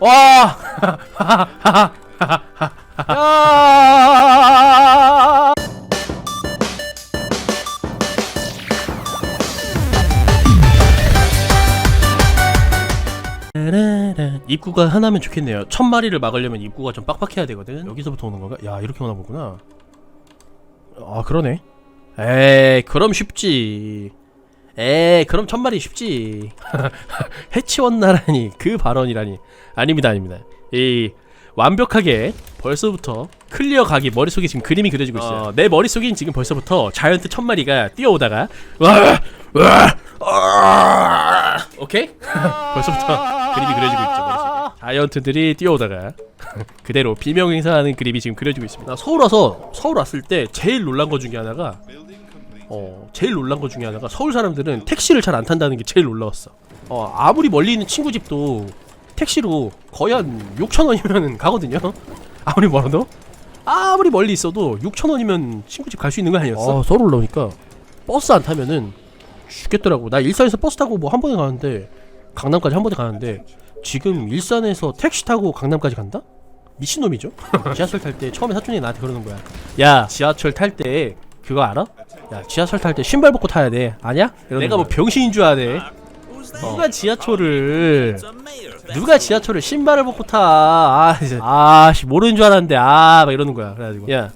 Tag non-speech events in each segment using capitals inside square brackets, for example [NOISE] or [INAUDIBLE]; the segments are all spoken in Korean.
와! 입구가 하나면 좋겠네요. 천 마리를 막으려면 입구가 좀 빡빡해야 되거든. 여기서부터 오는 건가? 야 이렇게 오나 보구나. 아 그러네. 에이 그럼 쉽지. 에이 그럼 천 마리 쉽지. [LAUGHS] 해치원 나라니 그 발언이라니. 아닙니다 아닙니다. 이 완벽하게 벌써부터 클리어 각이 머릿속에 지금 그림이 그려지고 있어요. 어, 내 머릿속엔 지금 벌써부터 자이언트 천 마리가 뛰어오다가 와! 와! 아! 오케이? [LAUGHS] 벌써부터 그림이 그려지고 있죠 머릿속에. 자이언트들이 뛰어오다가 [LAUGHS] 그대로 비명 행사하는 그림이 지금 그려지고 있습니다. 나 서울 와서 서울 왔을 때 제일 놀란 것 중에 하나가 어 제일 놀란 것 중에 하나가 서울 사람들은 택시를 잘 안 탄다는 게 제일 놀라웠어. 어 아무리 멀리 있는 친구 집도 택시로 거의 한 6천 원이면 [LAUGHS] 가거든요. 아무리 멀어도 아무리 멀리 있어도 6천 원이면 친구 집 갈 수 있는 거 아니었어? 서울 올라오니까 버스 안 타면은 죽겠더라고. 나 일산에서 버스 타고 뭐 한 번에 가는데 강남까지 한 번에 가는데 지금 일산에서 택시 타고 강남까지 간다? 미친놈이죠? [LAUGHS] 지하철 탈 때 처음에 사촌이 나한테 그러는 거야. 야 지하철 탈 때 그거 알아? 야 지하철 탈 때 신발 벗고 타야 돼. 아냐? 내가 뭐 병신인 줄 아네. 누가 지하철을 누가 지하철을 신발을 벗고 타? 아, 이제 아씨 모르는 줄 알았는데 아 막 이러는 거야. 그래가지고 야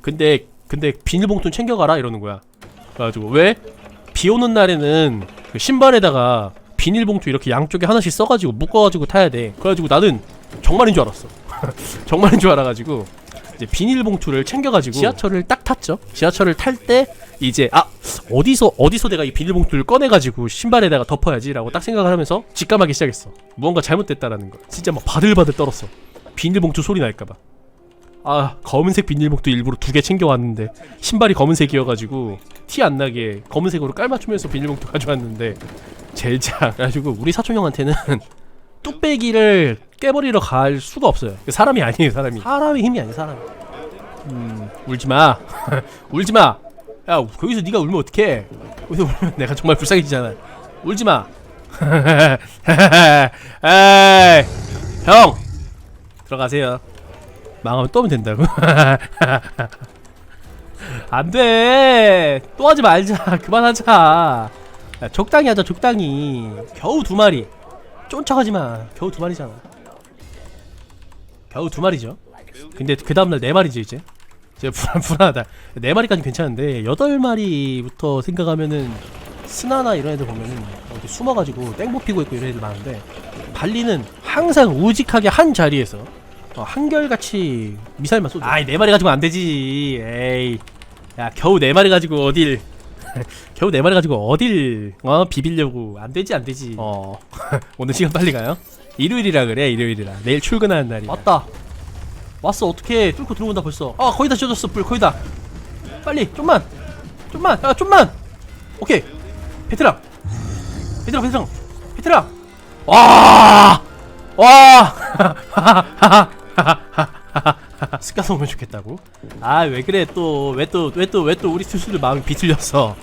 근데 근데 비닐봉투 챙겨가라 이러는 거야. 그래가지고 왜? 비 오는 날에는 그 신발에다가 비닐봉투 이렇게 양쪽에 하나씩 써가지고 묶어가지고 타야 돼. 그래가지고 나는 정말인 줄 알았어. [LAUGHS] 정말인 줄 알아가지고 이제 비닐봉투를 챙겨가지고 지하철을 딱 탔죠. 지하철을 탈 때 이제 아 어디서 어디서 내가 이 비닐봉투를 꺼내가지고 신발에다가 덮어야지라고 딱 생각을 하면서 직감하기 시작했어. 무언가 잘못됐다라는 거. 진짜 막 바들바들 떨었어. 비닐봉투 소리 날까봐. 아 검은색 비닐봉투 일부러 두 개 챙겨왔는데 신발이 검은색이어가지고 티 안 나게 검은색으로 깔맞추면서 비닐봉투 가져왔는데 제자 그래가지고 우리 사촌 형한테는 [LAUGHS] 뚝배기를 깨버리러 갈 수가 없어요 사람이 아니에요 사람이 사람의 힘이 아니에요 사람이 음 울지마 [LAUGHS] 울지마 야 거기서 네가 울면 어떡해 거기서 울면 내가 정말 불쌍해지잖아 울지마 [LAUGHS] 형 들어가세요 망하면 또 하면 된다고? [LAUGHS] 안 돼! 또 하지 말자. 그만하자. 야, 적당히 하자, 적당히. 겨우 두 마리. 쫓아가지 마. 겨우 두 마리잖아. 겨우 두 마리죠. 근데 그 다음날 네 마리죠, 이제. 이제 불안, [LAUGHS] 불안하다. 네 마리까지 괜찮은데, 여덟 마리부터 생각하면은, 스나나 이런 애들 보면은, 어디 숨어가지고 땡보 피고 있고 이런 애들 많은데, 발리는 항상 우직하게 한 자리에서, 어, 한결같이 미사일만 쏘죠. 아이 네 마리 가지고 안 되지. 에이, 야 겨우 네 마리 가지고 어딜? [LAUGHS] 겨우 네 마리 가지고 어딜? 어 비비려고 안 되지 안 되지. 어 [LAUGHS] 오늘 시간 빨리 가요. 일요일이라 그래 일요일이라. 내일 출근하는 날이. 맞다. 왔어 어떻게 뚫고 들어온다 벌써. 아 거의 다 젖었어 불 거의 다. 빨리 좀만 좀만 야 좀만. 오케이 베테랑 베테랑 베테랑 베테랑. 와 와. [LAUGHS] 스카스 오면 좋겠다고? 아 왜 그래 또 왜 또 왜 또 왜 또 우리 투수들 마음이 비틀렸어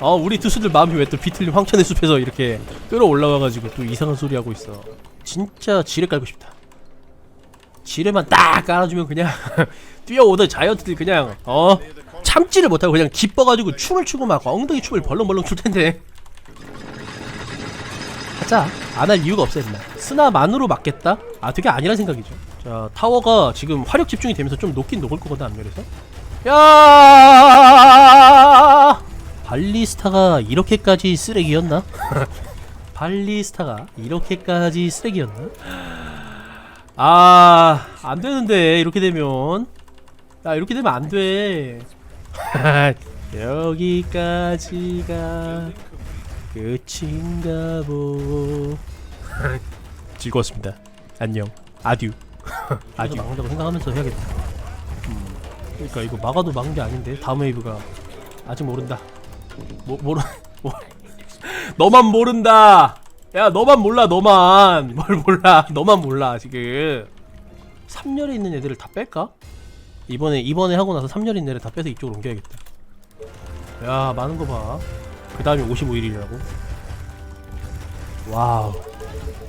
어 우리 투수들 마음이 왜 또 비틀린 황천의 숲에서 이렇게 끌어올라와가지고 또 이상한 소리 하고 있어 진짜 지뢰 깔고 싶다 지뢰만 딱 깔아주면 그냥 [LAUGHS] 뛰어오던 자이언트들 그냥 어? 참지를 못하고 그냥 기뻐가지고 춤을 추고 막 엉덩이 춤을 벌렁벌렁 출 텐데. 하자. 안 할 이유가 없어 임마 스나만으로 맞겠다? 아 되게 아니란 생각이죠. 자 타워가 지금 화력 집중이 되면서 좀 녹긴 녹을 거거든 앞면에서. 야! 발리스타가 이렇게까지 쓰레기였나? [LAUGHS] 발리스타가 이렇게까지 쓰레기였나? 아 안 되는데 이렇게 되면. 야 이렇게 되면 안 돼. [LAUGHS] 여기까지가 끝인가 보. [LAUGHS] 즐거웠습니다. 안녕. 아듀. [LAUGHS] 아듀. 막는다고 생각하면서 해야겠다. 음, 그러니까 이거 막아도 막은 게 아닌데 다음 웨이브가 아직 모른다. 모, 모르 모, 너만 모른다 야 너만 몰라 너만. [LAUGHS] 뭘 몰라. 너만 몰라 지금. 3열에 있는 애들을 다 뺄까? 이번에 이번에 하고 나서 3열에 있는 애를 다 빼서 이쪽으로 옮겨야겠다. 야 많은 거봐그 다음에 55일이라고. 와우.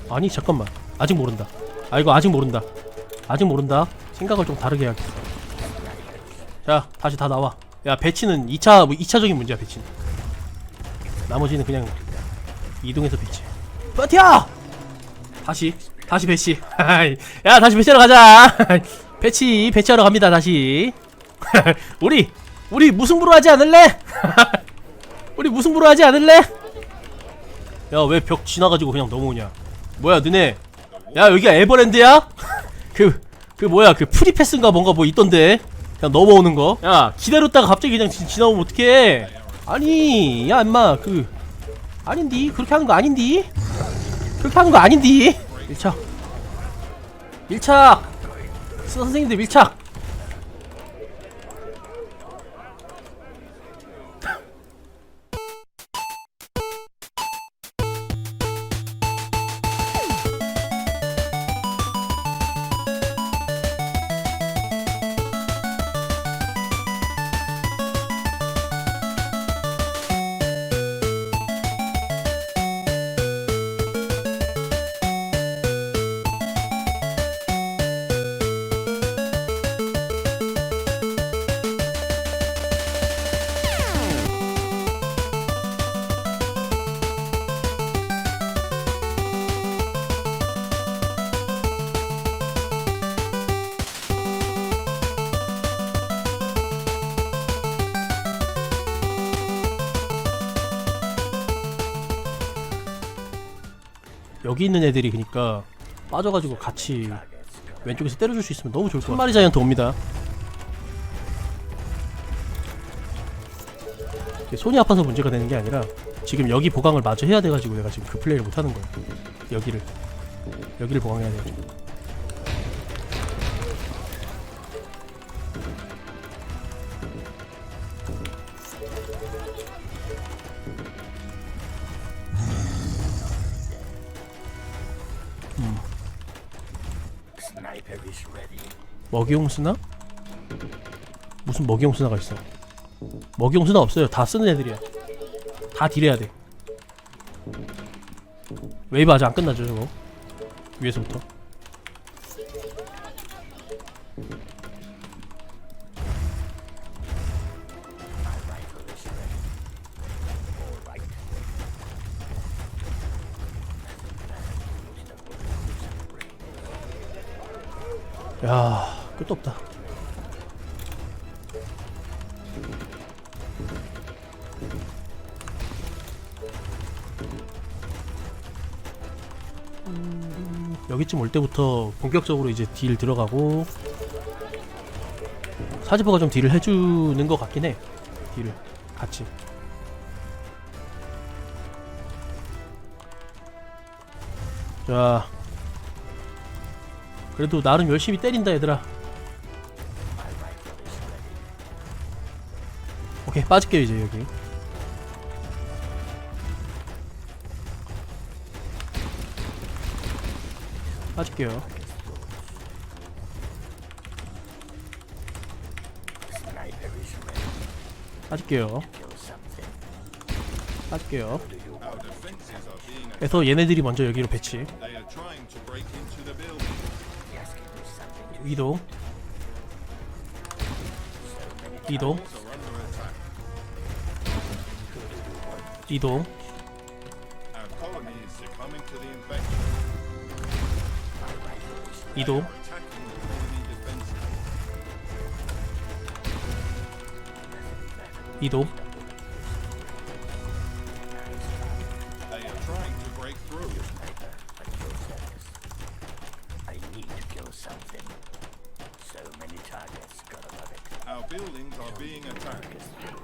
아니 잠깐만. 아직 모른다. 아 이거 아직 모른다. 아직 모른다. 생각을 좀 다르게 해야겠어. 자 다시 다 나와. 야 배치는 2차 뭐 2차적인 문제야 배치는. 나머지는 그냥 이동해서 배치 버텨! 다시 다시 배치. 야 다시 배치하러 가자. [LAUGHS] 배치 배치하러 갑니다 다시. [LAUGHS] 우리 우리 무승부로 하지 않을래? [LAUGHS] 우리 무승부로 하지 않을래? 야 왜 벽 지나가지고 그냥 넘어오냐? 뭐야 너네? 야 여기가 에버랜드야? 그, 그 뭐야 그 프리패스인가 뭔가 뭐 있던데? 그냥 넘어오는 거 야 기다렸다가 갑자기 그냥 지, 지나오면 어떡해? 아니 야 임마 그 아닌디? 그렇게 하는 거 아닌디 하는 거 아닌디. 1차 1차 선생님들 1차 여기 있는 애들이 그니까 빠져가지고 같이 왼쪽에서 때려줄 수 있으면 너무 좋을 것 같아. 한 마리 자이언트 옵니다. 손이 아파서 문제가 되는 게 아니라 지금 여기 보강을 마저 해야 돼가지고 내가 지금 그 플레이를 못 하는 거야. 여기를 여기를 보강해야 돼. 먹이용수나? 무슨 먹이용수나가 있어? 먹이용수나 없어요. 다 쓰는 애들이야. 다 딜해야 돼. 웨이브 아직 안 끝나죠, 저거. 위에서부터. 야, 끝도 없다. 음, 여기쯤 올 때부터 본격적으로 이제 딜 들어가고 사지퍼가 좀 딜을 해주는 것 같긴 해. 딜을 같이. 자, 그래도 나름 열심히 때린다 얘들아. 오케이 빠질게요 이제 여기. 빠질게요. 빠질게요. 빠질게요. 그래서 얘네들이 먼저 여기로 배치 이동 이동. 이동. 이동. 이동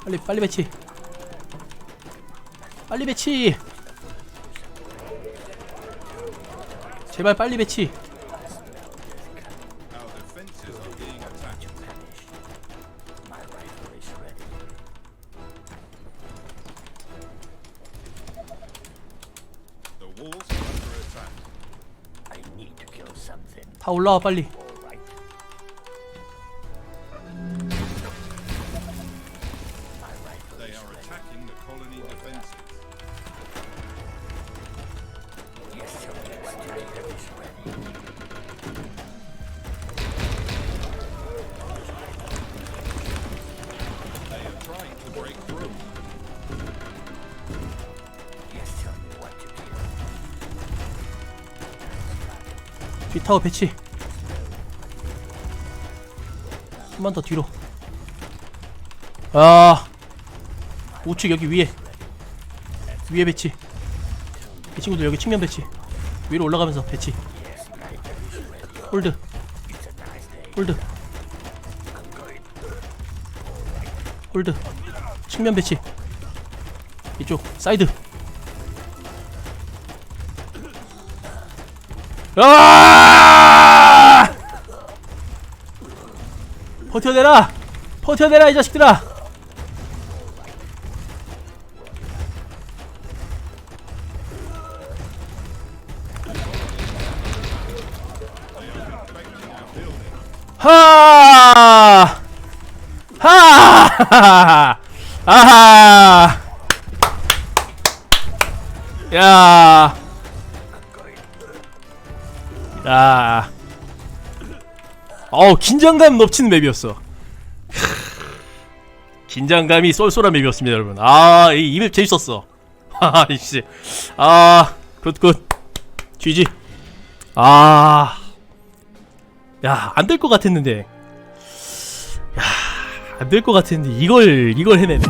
빨리 빨리 배치 빨리 배치 제발 빨리 배치. 다 올라와 빨리 비타워 배치. 한 번 더 뒤로. 아 우측 여기 위에. 위에 배치. 이 친구들 여기 측면 배치. 위로 올라가면서 배치. 홀드. 홀드. 홀드. 측면 배치 이쪽 사이드 아! 버텨내라 버텨내라 이 자식들아 하! 하! [LAUGHS] 아하! 야! 야! 어우 긴장감 넘치는 맵이었어. 긴장감이 쏠쏠한 맵이었습니다, 여러분. 아, 이 맵 재밌었어. [LAUGHS] 하하, 이씨. 아, 굿, 굿. GG. 아. 야, 안 될 것 같았는데. 야, 안 될 것 같았는데, 이걸, 이걸 해내네.